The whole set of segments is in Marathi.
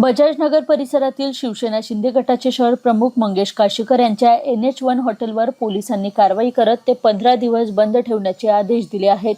बजाजनगर परिसरातील शिवसेना शिंदे गटाचे शहर प्रमुख मंगेश काशीकर यांच्या एन एच वन हॉटेलवर पोलिसांनी कारवाई करत ते पंधरा दिवस बंद ठेवण्याचे आदेश दिले आहेत.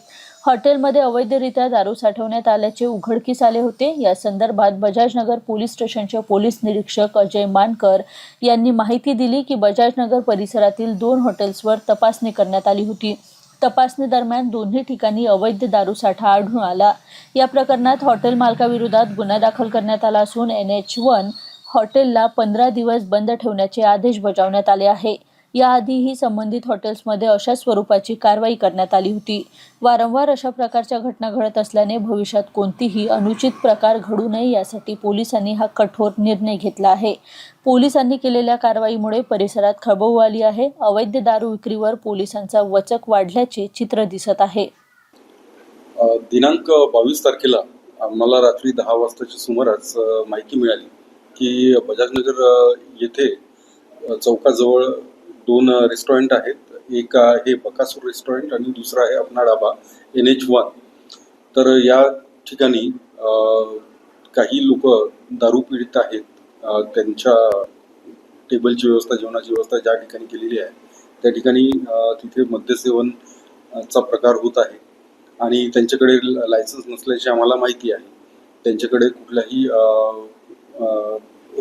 हॉटेलमध्ये अवैधरित्या दारू साठवण्यात आल्याचे उघडकीस आले होते. या संदर्भात बजाजनगर पोलीस स्टेशनचे पोलीस निरीक्षक अजय मानकर यांनी माहिती दिली की बजाजनगर परिसरातील दोन हॉटेल्सवर तपासणी करण्यात आली होती. तपासणी दरम्यान दोन्ही ठिकाणी अवैध दारू साठा आढळून आला. या प्रकरणात हॉटेल मालकाविरोधात गुन्हा दाखल करण्यात आला असून एन एच वन हॉटेलला पंधरा दिवस बंद ठेवण्याचे आदेश बजावण्यात आले आहे. याआधीही संबंधित हॉटेल्समध्ये अशा स्वरूपाची कारवाई करण्यात आली होती. वारंवार अशा प्रकारच्या घटना घडत असल्याने भविष्यात कोणतीही अनुचित प्रकार घडू नये यासाठी पोलिसांनी हा कठोर निर्णय घेतला आहे. पोलिसांनी केलेल्या कारवाईमुळे परिसरात खळबळ आली आहे. अवैध दारू विक्रीवर पोलिसांचा वचक वाढल्याचे चित्र दिसत आहे. दिनांक बावीस तारखेला मला रात्री दहा वाजताच्या सुमारास माहिती मिळाली की बजाजनगर येथे चौकाजवळ दोन रेस्टॉरंट आहेत. एक आहे बकासूर रेस्टॉरंट आणि दुसरा आहे Apna Dhaba N H one तर या ठिकाणी काही लोक दारू पीडित आहेत. त्यांच्या टेबलची व्यवस्था जेवणाची व्यवस्था ज्या ठिकाणी केलेली आहे त्या ठिकाणी तिथे मद्यसेवन चा प्रकार होत आहे. आणि त्यांच्याकडे लायसन्स नसल्याची आम्हाला माहिती आहे. त्यांच्याकडे कुठलाही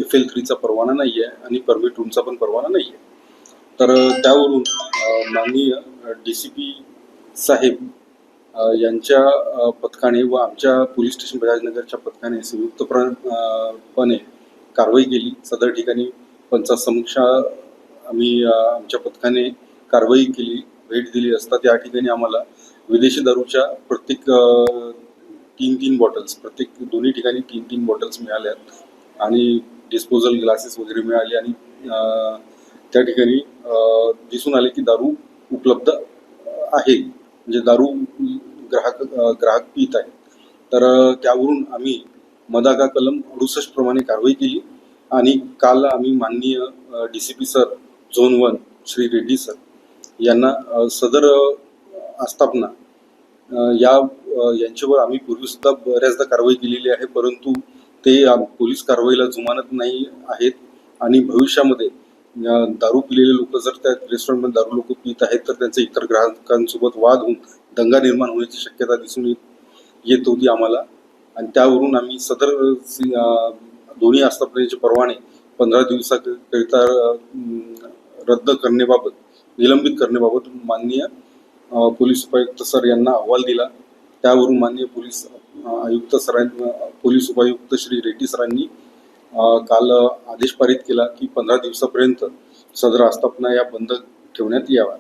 एफ एल थ्रीचा परवाना नाही आहे आणि परमिट रूमचा पण परवाना नाही आहे तर त्यावरून माननीय डी सी पी साहेब यांच्या पथकाने व आमच्या पोलीस स्टेशन बजाजनगरच्या पथकाने संयुक्तपणे कारवाई केली. सदर ठिकाणी पंचासमक्ष आम्ही आमच्या पथकाने कारवाई केली. भेट दिली असता त्या ठिकाणी आम्हाला विदेशी दारूच्या प्रत्येक तीन तीन बॉटल्स प्रत्येक दोन्ही ठिकाणी तीन तीन बॉटल्स मिळाल्यात आणि डिस्पोजल ग्लासेस वगैरे मिळाले आणि त्या ठिकाणी दिसून आले की दारू उपलब्ध आहे. म्हणजे दारू ग्राहक ग्राहक पित आहेत. तर त्यावरून आम्ही मदागा कलम अडुसष्ट प्रमाणे कारवाई केली. आणि काल आम्ही माननीय D C P sir zone one Shri Reddy sir यांना सदर आस्थापना या यांच्यावर आम्ही पूर्वीसुद्धा बऱ्याचदा कारवाई केलेली आहे. परंतु ते पोलीस कारवाईला जुमानत नाही आहेत. आणि भविष्यामध्ये दारू पिलेले लोक जर त्या रेस्टॉरंटमध्ये दारू लोक पित आहेत तर त्यांचे इतर ग्राहकांसोबत वाद होऊन दंगा निर्माण होण्याची शक्यता दिसून येत येत होती आम्हाला. आणि त्यावरून आम्ही सदर दोन्ही आस्थापनेचे परवाने पंधरा दिवसाकरिता रद्द करण्याबाबत निलंबित करण्याबाबत माननीय पोलीस उपायुक्त सर यांना अहवाल दिला. त्यावरून माननीय पोलीस आयुक्त सरां पोलीस उपायुक्त श्री रेड्डी सरांनी काल आदेश पारित केला की पंधरा दिवसापर्यंत सदर आस्थापना या बंद ठेवण्यात याव्या